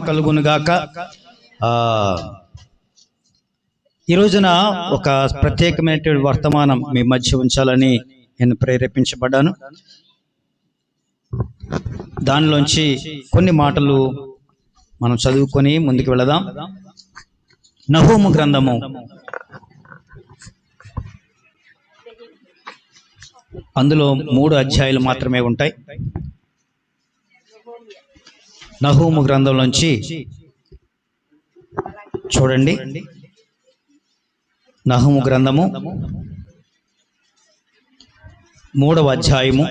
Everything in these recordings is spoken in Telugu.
కలుగునుగాక. ఈ రోజున ఒక ప్రత్యేకమైన వర్తమానం మీ మధ్య ఉంచాలని నేను ప్రేరేపించబడ్డాను. దానిలోంచి కొన్ని మాటలు మనం చదువుకొని ముందుకు వెళదాం. నహోము గ్రంథము. అందులో మూడు అధ్యాయులు మాత్రమే ఉంటాయి. నహూము గ్రంథంలోంచి చూడండి. నహూము గ్రంథము మూడవ అధ్యాయము.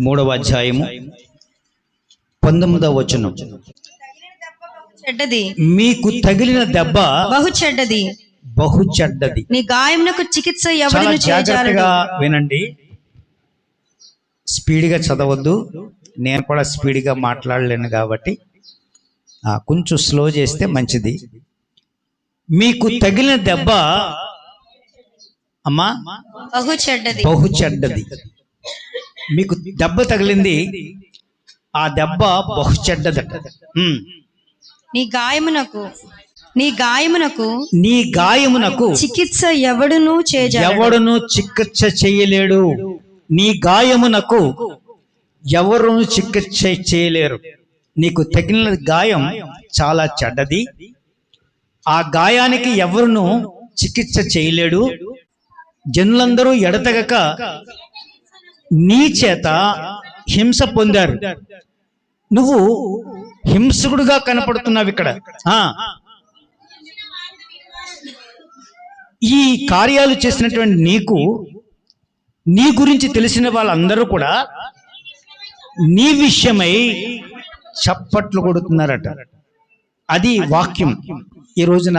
మూడవ అధ్యాయము పంతొమ్మిదవ వచనం. చెడ్డది. మీకు తగిలిన దెబ్బ బహు చెడ్డది. బహు చెడ్డది. నీ గాయమునకు చికిత్స జాగ్రత్తగా వినండి. స్పీడ్గా చదవద్దు. నేను కూడా స్పీడ్గా మాట్లాడలేను కాబట్టి ఆ, కొంచెం స్లో చేస్తే మంచిది. మీకు తగిలిన దెబ్బ అమ్మా బహు చెడ్డది. బహు చెడ్డది. మీకు దెబ్బ తగిలింది ఆ దెబ్బ బహు చెడ్డదట. నీ గాయమునకు నీ గాయమునకు నీ గాయమునకు చికిత్స ఎవడును ఎవడును చికిత్స చేయలేడు. నీ గాయమునకు ఎవరు చికిత్స చేయలేరు. నీకు తగిలిన గాయం చాలా చెడ్డది. ఆ గాయానికి ఎవరును చికిత్స చేయలేడు. జనులందరూ ఎడతెగక నీ చేత హింస పొందారు. నువ్వు హింసకుడుగా కనపడుతున్నావు ఇక్కడ. ఈ కార్యాలు చేసినటువంటి నీకు నీ గురించి తెలిసిన వాళ్ళందరూ కూడా నీ విషయమై చప్పట్లు కొడుతున్నారట. అది వాక్యం. ఈ రోజున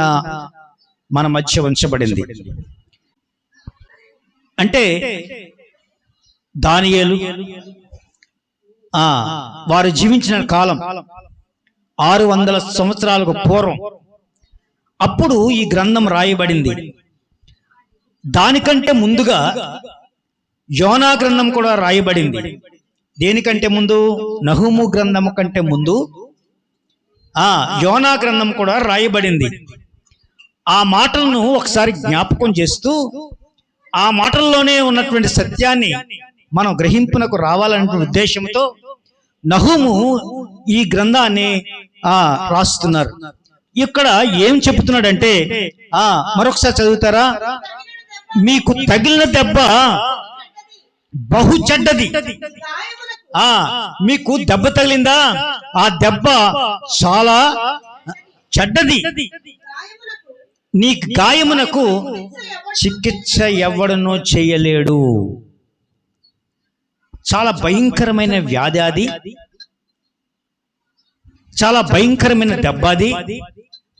మన మధ్య ఉంచబడింది. అంటే దానియేలు ఆ వారు జీవించిన కాలం ఆరు వందల సంవత్సరాలకు పూర్వం. అప్పుడు ఈ గ్రంథం రాయబడింది. దానికంటే ముందుగా యోనా గ్రంథం కూడా రాయబడింది. దేనికంటే ముందు? నహుము గ్రంథం కంటే ముందు? ఆ యోనా గ్రంథం కూడా రాయబడింది. ఆ మాటలను ఒకసారి జ్ఞాపకం చేస్తూ ఆ మాటల్లోనే ఉన్నటువంటి సత్యాన్ని మనం గ్రహింపునకు రావాలనే ఉద్దేశంతో నహుము ఈ గ్రంథాన్ని ఆ రాస్తున్నారు. ఇక్కడ ఏం చెప్తున్నాడంటే ఆ మరొకసారి చదువుతారా? మీకు తగిలిన దెబ్బ బహు చెడ్డది. ఆ మీకు దెబ్బ తగిలిందా? ఆ దెబ్బ చాలా చెడ్డది. నీ గాయమునకు చికిత్స ఎవడనో చేయలేడు. చాలా భయంకరమైన వ్యాధి అది. చాలా భయంకరమైన దెబ్బ అది.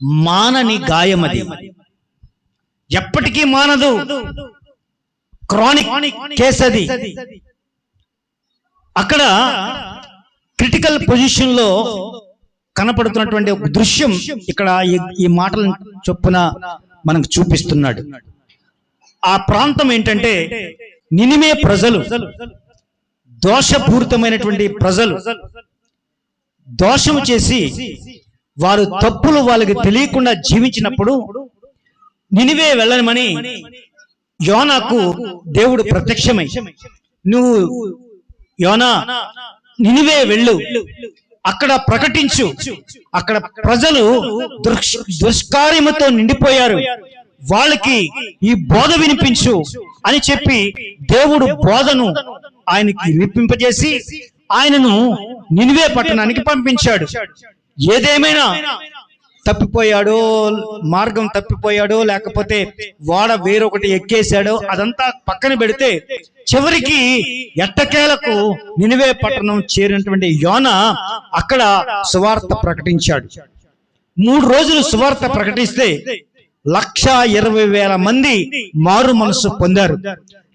మానని గాయమది. ఎప్పటికీ మానదు. క్రానిక్ కేస్ అది అక్కడ క్రిటికల్ పొజిషన్లో కనపడుతున్నటువంటి ఒక దృశ్యం ఇక్కడ ఈ- మాటల చొప్పున మనకు చూపిస్తున్నాడు. ఆ ప్రాంతం ఏంటంటే నినిమే ప్రజలు. దోషపూరితమైనటువంటి ప్రజలు. దోషము చేసి వారు తప్పులు వాళ్ళకి తెలియకుండా జీవించినప్పుడు నినివే వెళ్ళమని యోనాకు దేవుడు ప్రత్యక్షమై నువ్వు యోనా నినివే వెళ్ళు. అక్కడ ప్రకటించు. అక్కడ ప్రజలు దుష్కార్యముతో నిండిపోయారు. వాళ్ళకి ఈ బోధ వినిపించు అని చెప్పి దేవుడు బోధను ఆయనకి వినిపింపజేసి ఆయనను నినివే పట్టణానికి పంపించాడు. ఏదేమైనా తప్పిపోయాడో మార్గం తప్పిపోయాడో లేకపోతే వాడ వేరొకటి ఎక్కేశాడో అదంతా పక్కన పెడితే చివరికి ఎట్టకేలకు నినివే పట్టణం చేరినటువంటి యోన అక్కడ సువార్త ప్రకటించాడు. మూడు రోజులు సువార్త ప్రకటిస్తే లక్ష ఇరవై వేల మంది మారు మనసు పొందారు.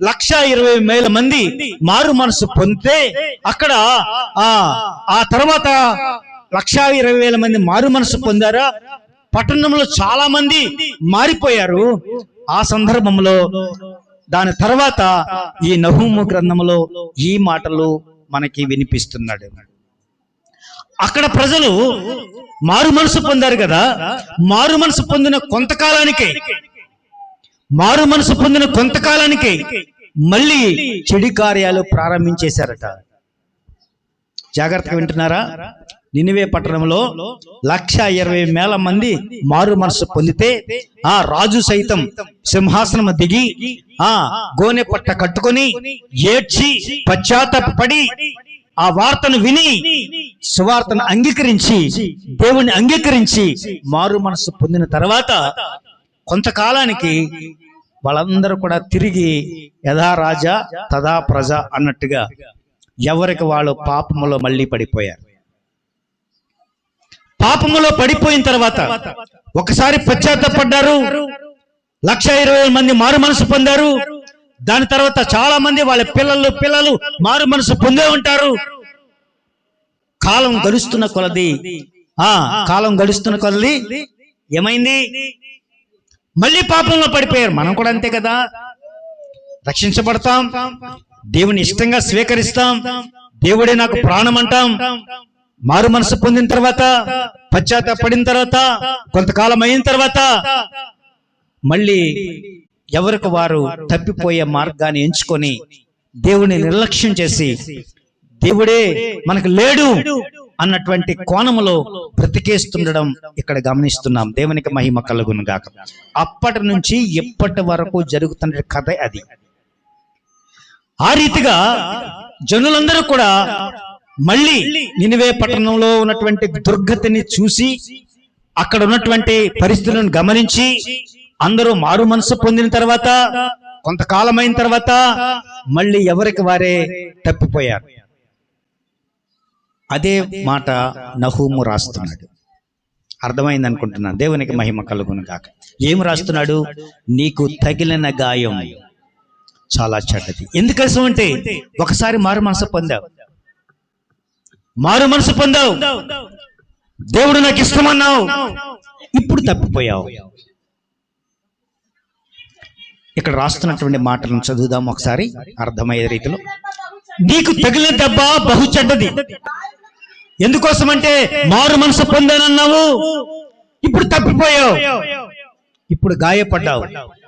లక్ష ఇరవై వేల మంది మారు మనసు పొందితే అక్కడ ఆ ఆ తర్వాత లక్షా ఇరవై వేల మంది మారు మనసు పొందారా? పట్టణంలో చాలా మంది మారిపోయారు. ఆ సందర్భంలో దాని తర్వాత ఈ నహూము గ్రంథములో ఈ మాటలు మనకి వినిపిస్తున్నాడు. అక్కడ ప్రజలు మారు మనసు పొందారు కదా? మారు మనసు పొందిన కొంతకాలానికే మారు మనసు పొందిన కొంతకాలానికే మళ్ళీ చెడు కార్యాలు ప్రారంభించేశారట. జాగ్రత్తగా వింటున్నారా? నినివే పట్టణంలో లక్ష ఇరవై వేల మంది మారు మనసు పొందితే ఆ రాజు సైతం సింహాసనం దిగి ఆ గోనె పట్ట కట్టుకొని ఏడ్చి పశ్చాత్తపడి ఆ వార్తను విని సువార్తను అంగీకరించి దేవుని అంగీకరించి మారు మనసు పొందిన తర్వాత కొంతకాలానికి వాళ్ళందరూ కూడా తిరిగి యథా రాజా తదా ప్రజ అన్నట్టుగా ఎవరికి వాళ్ళు పాపములో మళ్ళీ పడిపోయారు. పాపములో పడిపోయిన తర్వాత ఒకసారి పశ్చాత్తపడ్డారు. లక్ష ఇరవై మంది మారు మనసు పొందారు. దాని తర్వాత చాలా మంది వాళ్ళ పిల్లలు పిల్లలు మారు మనసు పొందే ఉంటారు. కాలం గడుస్తున్న కొలది. ఆ కాలం గడుస్తున్న కొలది. ఏమైంది? మళ్ళీ పాపంలో పడిపోయారు. మనం కూడా అంతే కదా. రక్షించబడతాం. దేవుని ఇష్టంగా స్వీకరిస్తాం. దేవుడే నాకు ప్రాణం అంటాం. మారు మనసు పొందిన తర్వాత పశ్చాత్తాపడిన తర్వాత కొంతకాలం అయిన తర్వాత మళ్ళీ ఎవరికి వారు తప్పిపోయే మార్గాన్ని ఎంచుకొని దేవుని నిర్లక్ష్యం చేసి దేవుడే మనకు లేడు అన్నటువంటి కోణములో బ్రతికేస్తుండడం ఇక్కడ గమనిస్తున్నాం. దేవునికి మహిమ కలుగును గాక. అప్పటి నుంచి ఇప్పటి వరకు జరుగుతున్న కథ అది. ఆ రీతిగా జనులందరూ కూడా మళ్ళీ నినివే పట్టణంలో ఉన్నటువంటి దుర్గతిని చూసి అక్కడ ఉన్నటువంటి పరిస్థితులను గమనించి అందరూ మారు మనసు పొందిన తర్వాత కొంతకాలం అయిన తర్వాత మళ్ళీ ఎవరికి వారే తప్పిపోయారు. అదే మాట నహూము రాస్తున్నాడు. అర్థమైంది అనుకుంటున్నాను దేవునికి మహిమ కలుగును కాక ఏం రాస్తున్నాడు? నీకు తగిలిన గాయం. చాలా చెడ్డది. ఎందుకోసం అంటే ఒకసారి మారు మనసు పొందావు. మారు మనసు పొందావు. దేవుడు నాకు ఇష్టమన్నావు. ఇప్పుడు తప్పిపోయావు. ఇక్కడ రాస్తున్నటువంటి మాటలను చదువుదాం ఒకసారి. అర్థమయ్యే రీతిలో. నీకు తగిలిన దెబ్బ బహు చెడ్డది. ఎందుకోసమంటే మారు మనసు పొందానన్నావు. ఇప్పుడు తప్పిపోయావు. ఇప్పుడు గాయపడ్డావు.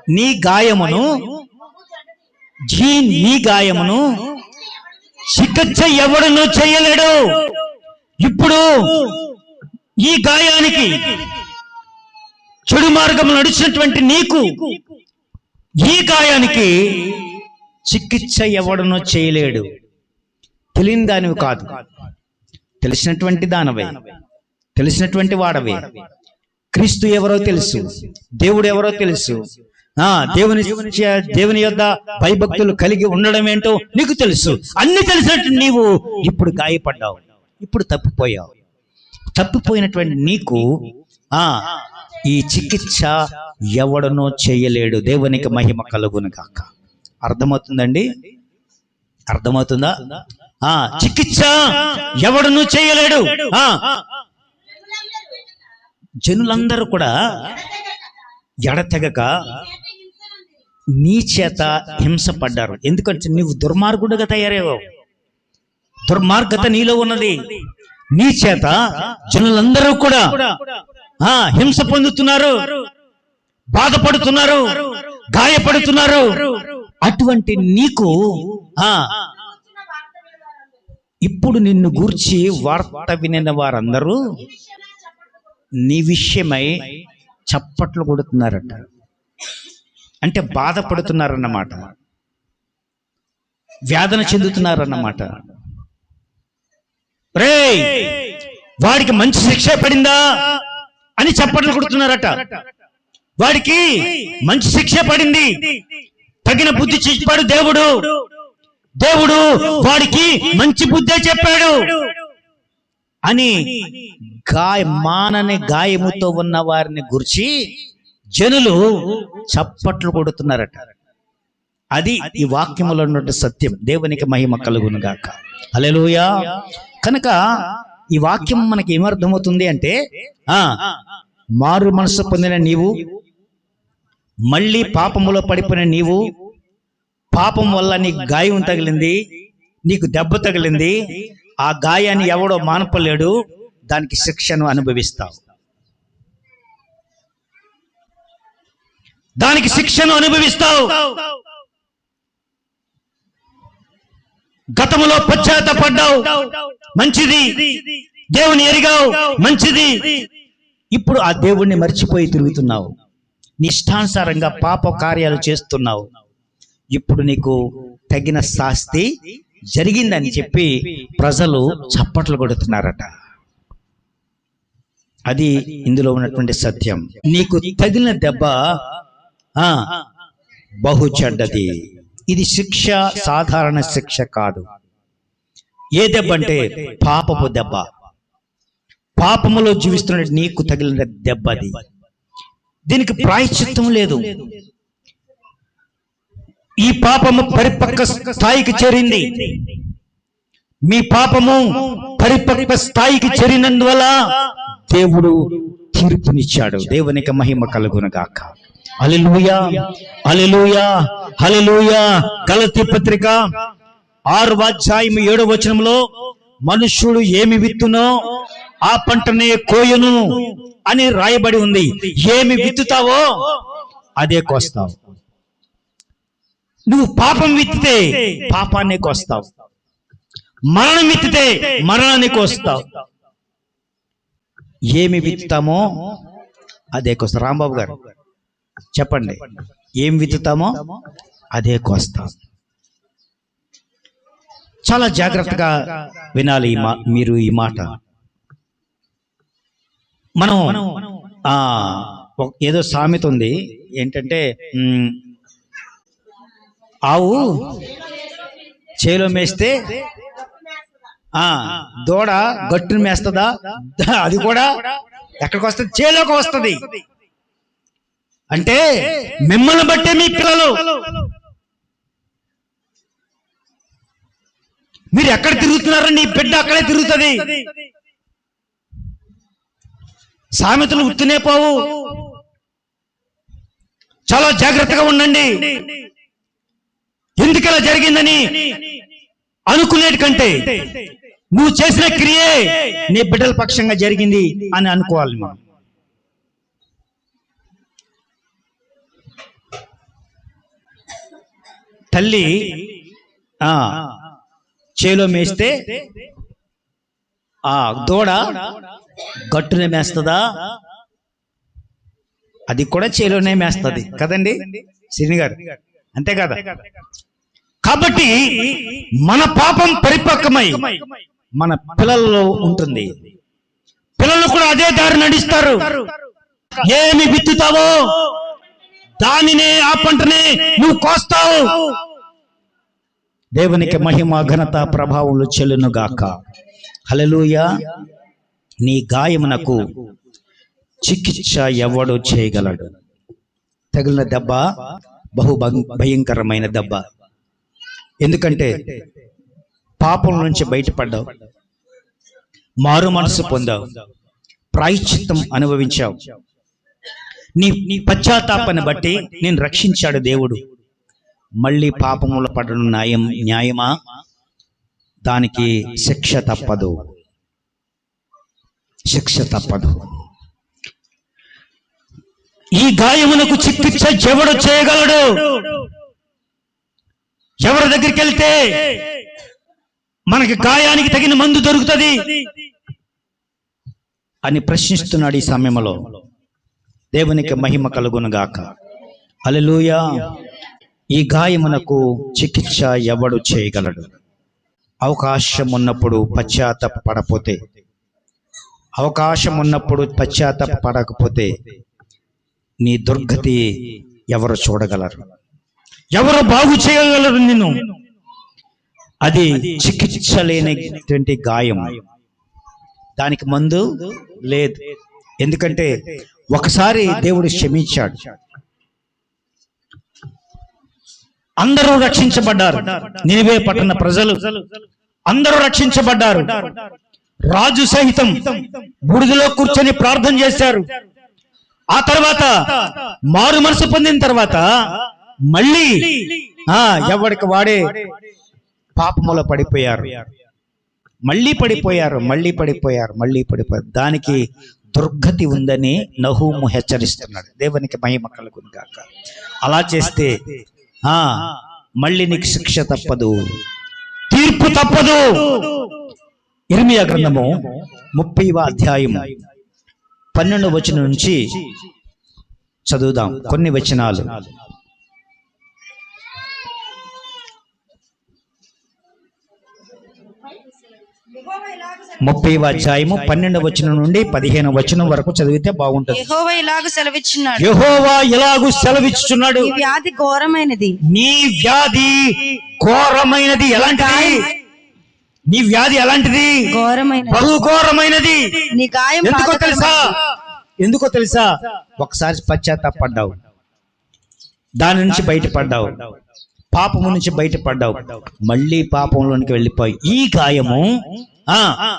నీ గాయమును జీ నీ గాయమును చికిత్స ఎవడును చేయలేడు? ఇప్పుడు ఈ గాయానికి చెడు మార్గం నడిచినటువంటి నీకు ఈ గాయానికి చికిత్స ఎవడునో చేయలేడు? తెలియని దానివి కాదు. తెలిసినటువంటి దానవే. తెలిసినటువంటి వాడవే. క్రీస్తు ఎవరో తెలుసు. దేవుడు ఎవరో తెలుసు. దేవుని దేవుని యొక్క భయభక్తులు కలిగి ఉండడం ఏంటో నీకు తెలుసు. అన్ని తెలిసినట్టు నీవు ఇప్పుడు గాయపడ్డావు. ఇప్పుడు తప్పిపోయావు. తప్పిపోయినటువంటి నీకు ఆ ఈ చికిత్స ఎవడనో చేయలేడు. దేవునికి మహిమ కలుగును కాక అర్థమవుతుందండి? అర్థమవుతుందా? ఆ చికిత్స ఎవడను చేయలేడు. ఆ జనులందరూ కూడా ఎడతెగక నీ చేత హింసపడ్డారు. ఎందుకంటే నీవు దుర్మార్గుడుగా తయారయ్యావు. దుర్మార్గత నీలో ఉన్నది. నీ చేత జనులందరూ కూడా ఆ హింస పొందుతున్నారు. బాధపడుతున్నారు. గాయపడుతున్నారు. అటువంటి నీకు ఆ ఇప్పుడు నిన్ను గూర్చి వార్త వినిన వారందరూ నీ విషయమై చప్పట్లు కొడుతున్నారట. అంటే బాధపడుతున్నారన్నమాట. వేదన చెందుతున్నారన్నమాట. రే వాడికి మంచి శిక్ష పడిందా అని చప్పట్లు కొడుతున్నారట. వాడికి మంచి శిక్ష పడింది. తగిన బుద్ధి చెప్పాడు దేవుడు. దేవుడు వాడికి మంచి బుద్ధే చెప్పాడు. అని గాయ మానని గాయముతో ఉన్న వారిని గురించి జనులు చప్పట్లు కొడుతున్నారట. అది ఈ వాక్యములో ఉన్నటువంటి సత్యం. దేవునికి మహిమ కలుగును గాక. హల్లెలూయా. కనుక ఈ వాక్యం మనకి ఏమర్థమవుతుంది అంటే ఆ మారు మనసు పొందిన నీవు మళ్ళీ పాపములో పడిపోయిన నీవు పాపం వల్ల నీకు గాయం తగిలింది నీకు దెబ్బ తగిలింది ఆ గాయాన్ని ఎవడో మానపలేడు దానికి శిక్షను అనుభవిస్తావు. దానికి శిక్షను అనుభవిస్తావు. గతములో పశ్చాత్తపడ్డావు. మంచిది. దేవుని ఎరిగావు. మంచిది. ఇప్పుడు ఆ దేవుణ్ణి మర్చిపోయి తిరుగుతున్నావు. నీ ఇష్టానుసారంగా పాప కార్యాలు చేస్తున్నావు. ఇప్పుడు నీకు తగిన శాస్తి జరిగిందని చెప్పి ప్రజలు చప్పట్లు కొడుతున్నారట. అది ఇందులో ఉన్నటువంటి సత్యం. నీకు తగిలిన దెబ్బ బహు చెడ్డది. ఇది శిక్ష సాధారణ శిక్ష కాదు. ఏ దెబ్బ అంటే పాపపు దెబ్బ. పాపములో జీవిస్తున్న నీకు తగిలిన దెబ్బ అది. దీనికి ప్రాయశ్చిత్తం లేదు. ఈ పాపము పరిపక్వ స్థాయికి చేరింది. మీ పాపము పరిపక్వ స్థాయికి చేరినందువల్ల దేవుడు తీర్పునిచ్చాడు. దేవునికి మహిమ కలుగునగాక. అలెలుయా అలెలుయా హలెలుయా గలతి పత్రిక ఆరు వాధ్యాయం ఏడో వచనంలో మనుష్యుడు ఏమి విత్తునో ఆ పంటనే కోయును అని రాయబడి ఉంది. ఏమి విత్తుతావో అదే కోస్తావు. నువ్వు పాపం విత్తితే పాపాన్ని కోస్తావు. మరణం విత్తితే మరణాన్ని కోస్తావు. ఏమి విత్తుతామో అదే కోస్తా రాంబాబు గారు చెప్పండి. ఏం విత్తుతామో అదే కోస్తాం. చాలా జాగ్రత్తగా వినాలి ఈ మా మీరు ఈ మాట. మనం ఆ ఏదో సామెత ఉంది. ఏంటంటే ఆవు చేలో మేస్తే ఆ దూడ గట్టును మేస్తుందా? అది కూడా ఎక్కడికి వస్తుంది చేలోకి వస్తుంది. అంటే మిమ్మల్ని బట్టే మీ పిల్లలు. మీరు ఎక్కడ తిరుగుతున్నారో నీ బిడ్డ అక్కడే తిరుగుతుంది. సామెతలు గుర్తునే పోవు. చాలా జాగ్రత్తగా ఉండండి. ఎందుకలా జరిగిందని అనుకునేటి కంటే నువ్వు చేసిన క్రియే నీ బిడ్డల పక్షంగా జరిగింది అని అనుకోవాలి మనం. తల్లి ఆ చేలో మేస్తే ఆ దూడ గట్టునే మేస్తుందా? అది కూడా చేలోనే మేస్తుంది. కదండి? శ్రీని గారు అంతే కదా? కాబట్టి మన పాపం పరిపక్వమై మన పిల్లల్లో ఉంటుంది. పిల్లలు కూడా అదే దారి నడిస్తారు. ఏమి విత్తుతావో దానినే ఆ పంటనే నువ్వు కోస్తావు. దేవునికి మహిమ ఘనత ప్రభావములు చెల్లును గాక నీ గాయమునకు చికిత్స ఎవడు చేయగలడు? తగిలిన దెబ్బ బహు భయంకరమైన దెబ్బ. ఎందుకంటే పాపం నుంచి బయటపడ్డావు మారు మనసు పొందావు ప్రాయశ్చిత్తం అనుభవించావు. నీ నీ పశ్చాత్తాపాన్ని బట్టి నేను రక్షించాడు దేవుడు. మళ్ళీ పాపముల పడడం న్యాయం న్యాయమా? దానికి శిక్ష తప్పదు. శిక్ష తప్పదు. ఈ గాయమునకు చికిత్స ఎవడు చేయగలడు? ఎవరి దగ్గరికి వెళ్తే మనకి గాయానికి తగిన మందు దొరుకుతుంది అని ప్రశ్నిస్తున్నాడు ఈ సమయంలో. దేవునికి మహిమ కలుగునుగాక. అలెలుయా ఈ గాయమునకు చికిత్స ఎవడు చేయగలడు? అవకాశం ఉన్నప్పుడు పశ్చాత్తాప పడపోతే అవకాశం ఉన్నప్పుడు పశ్చాత్తాప పడకపోతే నీ దుర్గతి ఎవరు చూడగలరు? ఎవరు బాగు చేయగలరు నిన్ను? అది చికిత్స లేనటువంటి గాయం దానికి మందు లేదు. ఎందుకంటే ఒకసారి దేవుడు క్షమించాడు. అందరూ రక్షించబడ్డారు. నినివే పట్టణ ప్రజలు అందరూ రక్షించబడ్డారు. రాజు సహితం బుడిదలో కూర్చొని ప్రార్థన చేశారు. ఆ తర్వాత మారు మనసు పొందిన తర్వాత మళ్ళీ ఆ ఎవడికి వాడే పాపములో పడిపోయారు. మళ్ళీ పడిపోయారు మళ్ళీ పడిపోయారు మళ్ళీ పడిపోయారు. దానికి దుర్గతి ఉందని నహూము హెచ్చరిస్తున్నాడు. దేవునికి మహిమ కలుగును కాక అలా చేస్తే మళ్ళీ నీకు శిక్ష తప్పదు. తీర్పు తప్పదు. ఇర్మియా గ్రంథము ముప్పైవ అధ్యాయం పన్నెండు వచనం నుంచి చదువుదాం. కొన్ని వచనాలు. ముప్పై అధ్యాయము పన్నెండు వచనం నుండి పదిహేను వచనం వరకు చదివితే బాగుంటది. యెహోవా ఇలాగ సెలవిచ్చున్నాడు. యెహోవా ఎలాగూ సెలవిచ్చుచున్నాడు. ఈ వ్యాధి ఘోరమైనది. నీ వ్యాధి ఘోరమైనది ఎలాంటిది? నీ వ్యాధి ఎలాంటిది? ఘోరమైనది. బహు ఘోరమైనది నీ గాయం ఎందుకో తెలుసా. ఎందుకో తెలుసా? ఒకసారి పశ్చాత్తాపడ్డావు. దాని నుంచి బయటపడ్డావు. పాపము నుంచి బయటపడ్డావు. మళ్ళీ పాపంలోనికి వెళ్ళిపోయి ఈ గాయము ఆ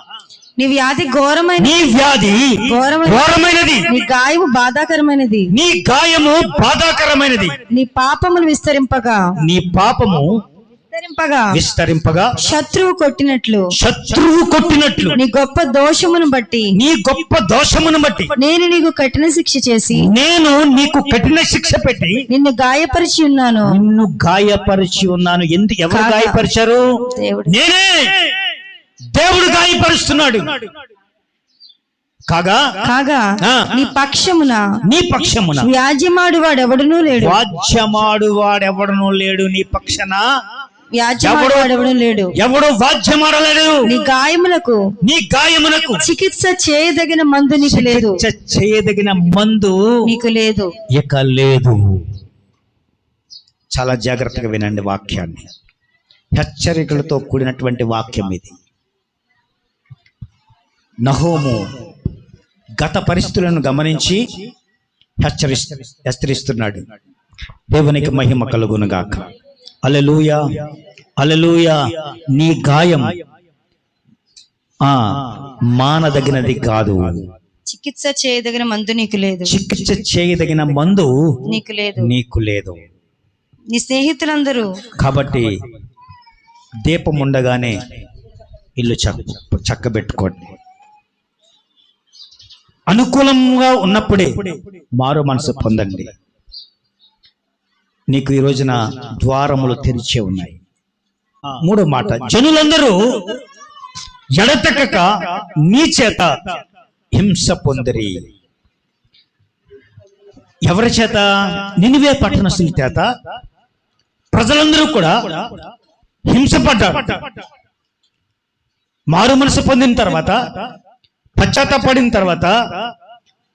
నీ వ్యాధి ఘోరమైనది. నీ వ్యాధి. ఘోరమైనది. నీ గాయము బాధాకరమైనది. నీ గాయము బాధాకరమైనది. నీ పాపములు విస్తరింపగా. నీ పాపము విస్తరింపగా. విస్తరింపగా. శత్రువు కొట్టినట్లు. శత్రువు కొట్టినట్లు. నీ గొప్ప దోషమును బట్టి. నీ గొప్ప దోషమును బట్టి. నేను నీకు కఠిన శిక్ష చేసి. నేను నీకు కఠిన శిక్ష పెట్టి. నిన్ను గాయపరిచి ఉన్నాను. నిన్ను గాయపరిచి ఉన్నాను. ఎందుకు ఎవరు. గాయపరిచారు? దేవుడు. నేనే. దేవుడు గాయపరుస్తున్నాడు. కాగా? కాగా. నీ పక్షమున. నీ పక్షమున. వ్యాజ్యమాడు వాడెవడునూ లేడు. వాద్యమాడు వాడెవడను లేడు నీ పక్షన. ఎవడు? లేడు. నీ గాయములకు నీ గాయమునకు చికిత్స చేయదగిన మందు నీకు లేదు. చేయదగిన మందు నీకు లేదు. ఇక లేదు. చాలా జాగ్రత్తగా వినండి వాక్యాన్ని. హెచ్చరికలతో కూడినటువంటి వాక్యం ఇది. నహోము గత పరిస్థితులను గమనించి హెచ్చరిస్ హెచ్చరిస్తున్నాడు. దేవునికి మహిమ కలుగునుగాక. అలలుయ అలలుయ నీ గాయం. ఆ మానదగినది కాదు. చికిత్స చేయదగిన మందు నీకు లేదు. చికిత్స చేయదగిన మందు నీకు లేదు. నీకు లేదు. నీ స్నేహితులందరూ. కాబట్టి దీపం ఉండగానే ఇల్లు చక్క చక్కబెట్టుకోండి. అనుకూలంగా ఉన్నప్పుడే మారు మనసు పొందండి. నీకు ఈ రోజున ద్వారములు తెరిచే ఉన్నాయి. మూడో మాట జనులందరూ ఎడతెక్కక నీ చేత హింస పొందిరి. ఎవరి చేత? నినివే పట్టణస్తుల చేత. ప్రజలందరూ కూడా హింసపడ్డారు మారు మనసు పొందిన తర్వాత పశ్చాత్తాపడిన తర్వాత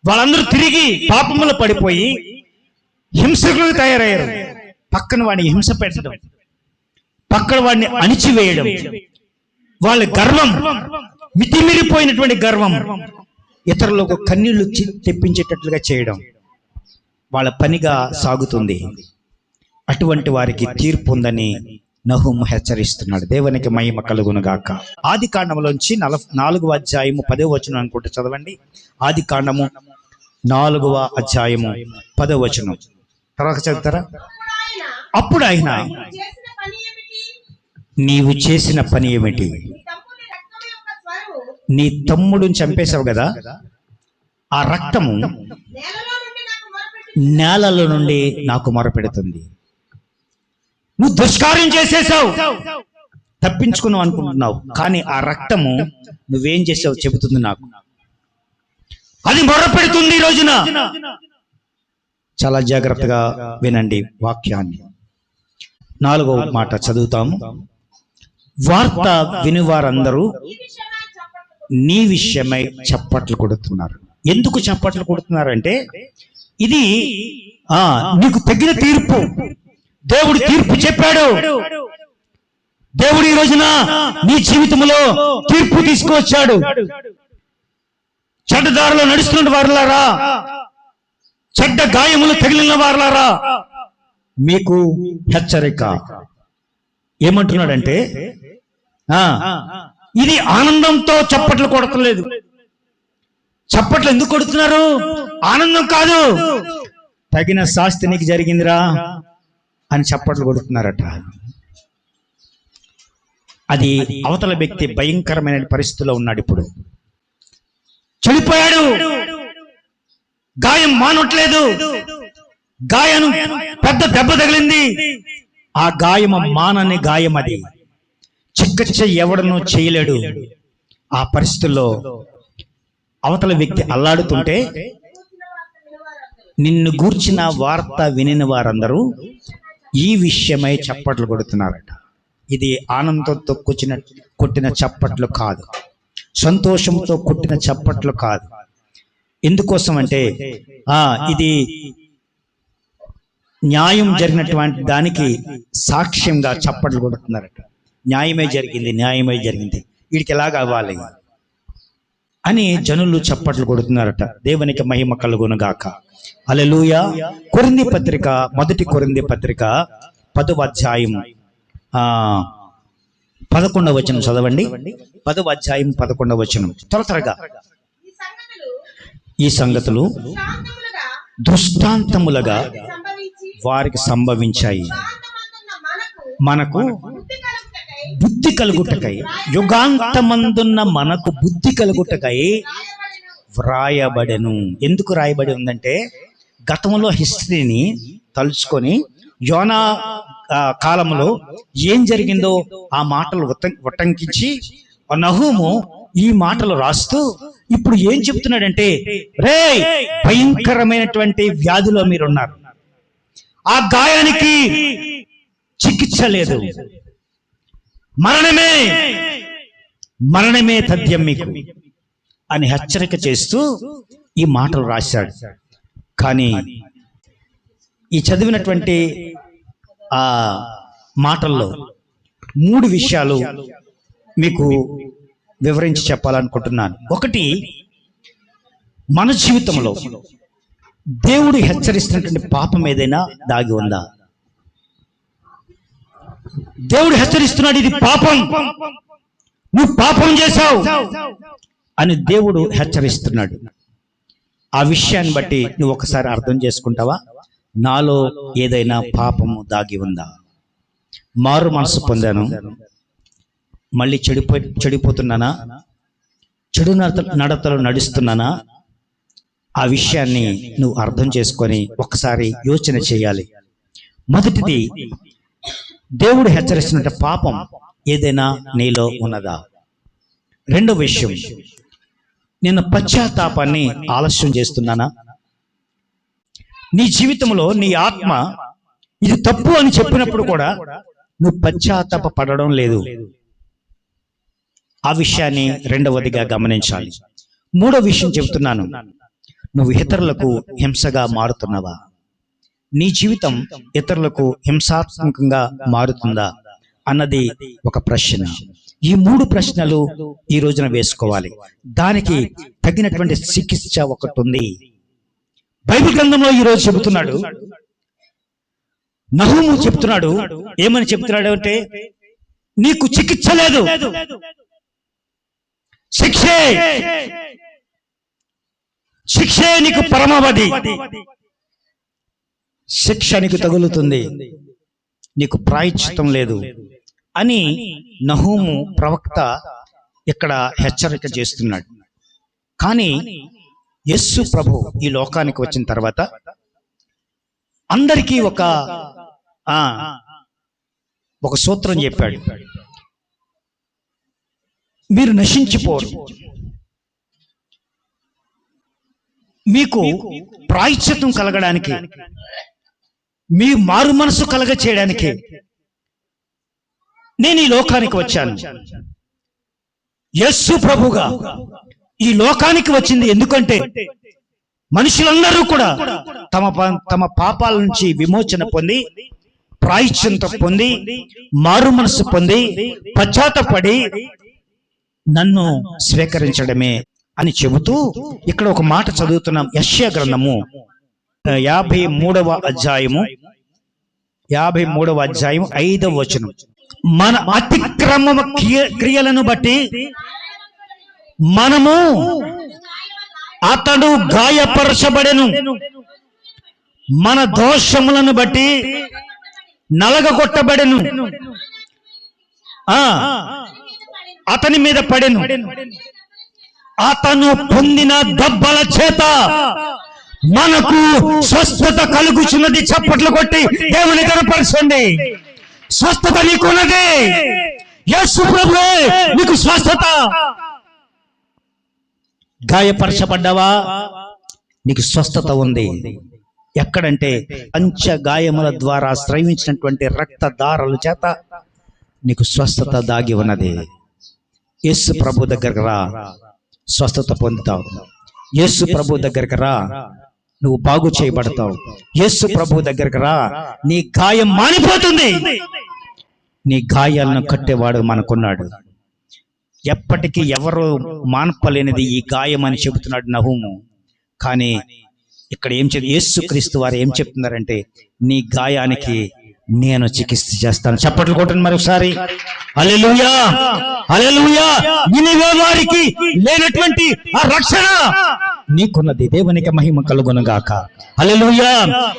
వాళ్ళందరూ తిరిగి పాపములు పడిపోయి హింసకులు తయారయ్యారు. పక్కన వాడిని హింస పెట్టడం పక్కన వాడిని అణిచివేయడం. వాళ్ళ గర్వం మితిమిరిపోయినటువంటి గర్వం ఇతరులకు కన్నీళ్ళు చి- తెప్పించేటట్లుగా చేయడం వాళ్ళ పనిగా సాగుతుంది. అటువంటి వారికి తీర్పు ఉందని నహుం హెచ్చరిస్తున్నాడు. దేవునికి మహిమ కలుగునుగాక ఆది కాండంలోంచి నల నాలుగవ అధ్యాయము పదవ వచనం అనుకుంటే చదవండి. ఆది కాండము నాలుగవ అధ్యాయము పదవ వచనం. తర్వాత చదువుతారా అప్పుడు ఆయన నీవు చేసిన పని ఏమిటి? నీ తమ్ముడిని చంపేశావు కదా? ఆ రక్తము నేలలో నుండి నాకు మొరపెట్టి నేలల నుండి నాకు మొరపెడుతుంది. నువ్వు దుష్కార్యం చేసేసావు తప్పించుకున్నావు అనుకుంటున్నావు. కానీ ఆ రక్తము నువ్వేం చేసావు చెబుతుంది నాకు. అది మొరపెడుతుంది ఈ రోజున. చాలా జాగ్రత్తగా వినండి వాక్యాన్ని. నాలుగవ మాట చదువుతాము వార్త వినివారందరూ నీ విషయమై చప్పట్లు కొడుతున్నారు. ఎందుకు చప్పట్లు కొడుతున్నారంటే ఇది ఆ నీకు తగిన తీర్పు. దేవుడు తీర్పు చెప్పాడు. దేవుడు ఈ రోజున నీ జీవితంలో తీర్పు తీసుకువచ్చాడు. చెడ్డదారిలో నడుస్తున్న వారులారా చెడ్డ గాయములు తగిలిన వారులారా? మీకు హెచ్చరిక. ఏమంటున్నాడంటే ఇది ఆనందంతో చప్పట్లు కొడతలేదు. చప్పట్లు ఎందుకు కొడుతున్నారు? ఆనందం కాదు. తగిన శాస్తి నీకు జరిగిందిరా అని చప్పట్లు కొడుతున్నారట. అది అవతల వ్యక్తి భయంకరమైన పరిస్థితిలో ఉన్నాడు ఇప్పుడు. చెడిపోయాడు. గాయం మానట్లేదు. గాయను పెద్ద దెబ్బ తగిలింది. ఆ గాయము మానని గాయం అది. చికిత్స ఎవడనూ చేయలేడు. ఆ పరిస్థితుల్లో అవతల వ్యక్తి అల్లాడుతుంటే నిన్ను గూర్చిన వార్త వినిన వారందరూ ఈ విషయమై చప్పట్లు కొడుతున్నారట. ఇది ఆనందంతో కూర్చిన కొట్టిన చప్పట్లు కాదు. సంతోషంతో కొట్టిన చప్పట్లు కాదు. ఎందుకోసం అంటే ఆ ఇది న్యాయం జరిగినటువంటి దానికి సాక్ష్యంగా చప్పట్లు కొడుతున్నారట. న్యాయమే జరిగింది న్యాయమే జరిగింది. వీడికి ఎలాగ అవ్వాలి? అని జనులు చప్పట్లు కొడుతున్నారట. దేవునికి మహిమ కలుగునుగాక. అలెలుయ కొరింది పత్రిక మొదటి కొరింది పత్రిక పదవ అధ్యాయం. ఆ పదకొండవ వచనం చదవండి. పదవ అధ్యాయం పదకొండవ వచనం. త్వర త్వరగా. ఈ సంగతులు దృష్టాంతములుగా వారికి సంభవించాయి. మనకు బుద్ధి కలుగుటకై యుగాంతమందున్న మనకు బుద్ధి కలుగుటకై రాయబడిన వ్రాయబడెను. ఎందుకు రాయబడి ఉందంటే గతంలో హిస్టరీని తలుచుకొని యోనా కాలంలో ఏం జరిగిందో ఆ మాటలు ఉత్త- ఉట్టంకించి ఆ నహూము ఈ మాటలు రాస్తూ ఇప్పుడు ఏం చెప్తున్నాడంటే రే భయంకరమైనటువంటి వ్యాధిలో మీరున్నారు. ఆ గాయానికి చికిత్స లేదు. మరణమే మరణమే తథ్యం మీకు. అని హెచ్చరిక చేస్తూ ఈ మాటలు రాశాడు. కానీ ఈ చదివినటువంటి ఆ మాటల్లో మూడు విషయాలు మీకు వివరించి చెప్పాలనుకుంటున్నాను. ఒకటి మన జీవితంలో దేవుడు హెచ్చరిస్తున్నటువంటి పాపం ఏదైనా దాగి ఉందా? దేవుడు హెచ్చరిస్తున్నాడు ఇది పాపం. నువ్వు పాపం చేశావు అని దేవుడు హెచ్చరిస్తున్నాడు. ఆ విషయాన్ని బట్టి నువ్వు ఒకసారి అర్థం చేసుకుంటావా? నాలో ఏదైనా పాపము దాగి ఉందా? మారు మనసు పొందాను. మళ్ళీ చెడిపో చెడిపోతున్నానా? చెడు నడత నడతలు నడుస్తున్నానా? ఆ విషయాన్ని నువ్వు అర్థం చేసుకొని ఒకసారి యోచన చేయాలి. మొదటిది దేవుడు హెచ్చరిస్తున్న పాపం ఏదైనా నీలో ఉన్నదా? రెండో విషయం నేను పశ్చాత్తాపాన్ని ఆలస్యం చేస్తున్నానా? నీ జీవితంలో నీ ఆత్మ ఇది తప్పు అని చెప్పినప్పుడు కూడా నువ్వు పశ్చాత్తాప పడడం లేదు. ఆ విషయాన్ని రెండవదిగా గమనించాలి. మూడో విషయం చెబుతున్నాను. నువ్వు ఇతరులకు హింసగా మారుతున్నావా? నీ జీవితం ఇతరులకు హింసాత్మకంగా మారుతుందా? అన్నది ఒక ప్రశ్న. ఈ మూడు ప్రశ్నలు ఈ రోజున వేసుకోవాలి. దానికి తగినటువంటి చికిత్స ఒకటి ఉంది బైబిల్ గ్రంథంలో ఈ రోజు చెబుతున్నాడు నహుము చెప్తున్నాడు ఏమని చెప్తున్నాడు అంటే నీకు చికిత్స లేదు. శిక్షే. శిక్షే నీకు పరమావధి. శిక్ష నీకు తగులుతుంది. నీకు ప్రాయశ్చితం లేదు అని నహూము ప్రవక్త ఇక్కడ హెచ్చరిక చేస్తున్నాడు. కానీ యస్సు ప్రభు ఈ లోకానికి వచ్చిన తర్వాత అందరికీ ఒక ఒక సూత్రం చెప్పాడు. మీరు నశించిపోరు. మీకు ప్రాయశ్చిత్వం కలగడానికి మీ మారు మనసు కలగ చేయడానికి నేను ఈ లోకానికి వచ్చాను. యస్సు ప్రభుగా ఈ లోకానికి వచ్చింది ఎందుకంటే మనుషులందరూ కూడా తమ తమ పాపాల నుంచి విమోచన పొంది ప్రాయశ్చింత పొంది మారు మనసు పొంది పశ్చాత్తపడి నన్ను స్వీకరించడమే అని చెబుతూ ఇక్కడ ఒక మాట చదువుతున్నాం యశ్య గ్రంథము. యాభై మూడవ అధ్యాయము. యాభై మూడవ అధ్యాయం ఐదవ వచనం. మన అతిక్రమ క్రియ- క్రియలను బట్టి మనము అతడు గాయపరచబడెను. మన దోషములను బట్టి నలగగొట్టబడెను. ఆ అతని మీద పడెను. అతను పొందిన దెబ్బల చేత మనకు స్వస్థత కలుగుచున్నది చప్పట్లు కొట్టి దేవుని కనపరచండి. స్వస్థత నీకున్నది. యేసు ప్రభువే నీకు స్వస్థత. గాయపరచబడ్డావా? నీకు స్వస్థత ఉంది. ఎక్కడంటే పంచ గాయముల ద్వారా స్రవించినటువంటి రక్త దారాల చేత నీకు స్వస్థత దాగి ఉన్నది. యేసు ప్రభు దగ్గరకు రా. స్వస్థత పొందుతావు. యేసు ప్రభు దగ్గరకు రా. నువ్వు బాగు చేయబడతావు. యేసు ప్రభు దగ్గరకు రా. నీ గాయం మానిపోతుంది. నీ గాయాలను కట్టేవాడు మనకున్నాడు. ఎప్పటికీ ఎవరు మాన్పలేనిది ఈ గాయం అని చెబుతున్నాడు నహుము. కానీ ఇక్కడ ఏం చెప్ యేసు క్రీస్తు వారు ఏం చెప్తున్నారంటే నీ గాయానికి నేను చికిత్స చేస్తాను. చప్పట్లు కొట్టండి మరొకసారి. అలెలుయా అలెలుయా వారికి లేనటువంటి ఆ రక్షణ! నీకున్నది దేవునికి మహిమ కలుగునుగాక. హల్లెలూయా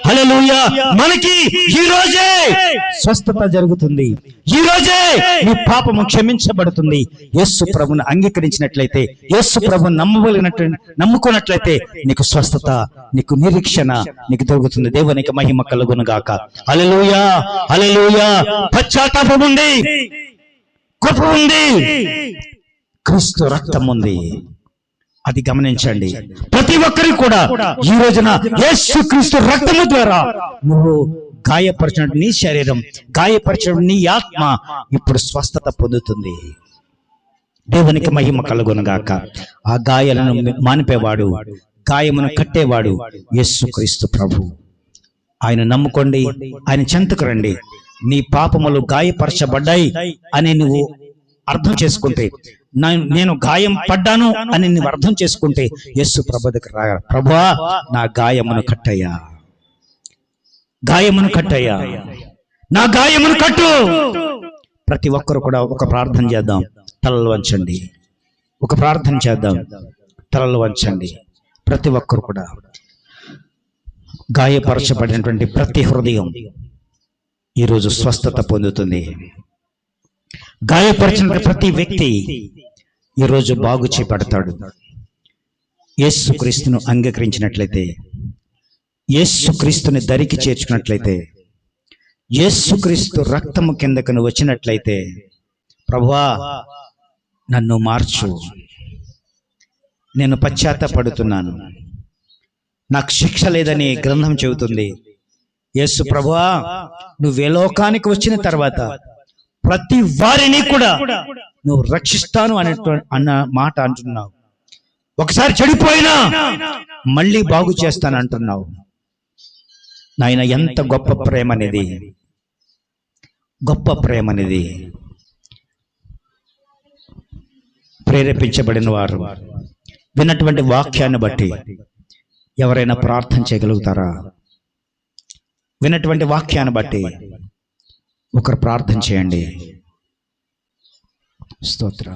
హల్లెలూయా. మనకి ఈ రోజే స్వస్థత జరుగుతుంది. ఈ రోజే నీ పాపము క్షమించబడుతుంది. యేసు ప్రభుని అంగీకరించినట్లయితే యేసు ప్రభు నమ్మవలినట్టు నమ్ముకున్నట్లయితే నీకు స్వస్థత నీకు నిరీక్షణ నీకు దొరుకుతుంది. దేవునికి మహిమ కలుగునుగాక. హల్లెలూయా హల్లెలూయా. పశ్చాత్తాపం ఉంది. కృప ఉంది. క్రీస్తు రక్తం ఉంది. అది గమనించండి. ప్రతి ఒక్కరికి కూడా ఈ రోజున యేసు క్రీస్తు రక్తము ద్వారా నువ్వు గాయపరచిన నీ శరీరం గాయపరచిన నీ ఆత్మ ఇప్పుడు స్వస్థత పొందుతుంది. దేవునికి మహిమ కలుగునుగాక. ఆ గాయాలను మానిపేవాడు గాయమును కట్టేవాడు యేసు క్రీస్తు ప్రభు. ఆయన నమ్ముకోండి ఆయన చెంతకు రండి. నీ పాపములు గాయపరచబడ్డాయి అని నువ్వు అర్థం చేసుకుంటే నేను గాయం పడ్డాను అని నువ్వు అర్థం చేసుకుంటే యేసు ప్రభు దగ్గర రా ప్రభువా నా గాయమును కట్టయ్యా. గాయమును కట్టయ్యా. నా గాయమును కట్టు. ప్రతి ఒక్కరు కూడా ఒక ప్రార్థన చేద్దాం. తలలు వంచండి. ఒక ప్రార్థన చేద్దాం. తలలు వంచండి. ప్రతి ఒక్కరు కూడా గాయపరచబడినటువంటి ప్రతి హృదయం ఈరోజు స్వస్థత పొందుతుంది. గాయపరిచిన ప్రతి వ్యక్తి ఈరోజు బాగు చేపడతాడు. యేసుక్రీస్తును అంగీకరించినట్లయితే యేసు క్రీస్తుని దరికి చేర్చుకున్నట్లయితే యేసుక్రీస్తు రక్తము కిందకు నువ్వు వచ్చినట్లయితే ప్రభువా నన్ను మార్చు. నేను పశ్చాత్తపడుతున్నాను. నాకు శిక్ష లేదని గ్రంథం చెబుతుంది. యేసు ప్రభువా నువ్వు లోకానికి వచ్చిన తర్వాత ప్రతి వారిని కూడా నువ్వు రక్షిస్తాను అనే అన్న మాట అంటున్నావు. ఒకసారి చెడిపోయినా మళ్ళీ బాగు చేస్తాను అంటున్నావు. నాయన ఎంత గొప్ప ప్రేమ అనేది గొప్ప ప్రేమ అనేది ప్రేరేపించబడిన వారు. విన్నటువంటి వాక్యాన్ని బట్టి ఎవరైనా ప్రార్థన చేయగలుగుతారా? విన్నటువంటి వాక్యాన్ని బట్టి ఒకరు ప్రార్థన చేయండి. స్తోత్ర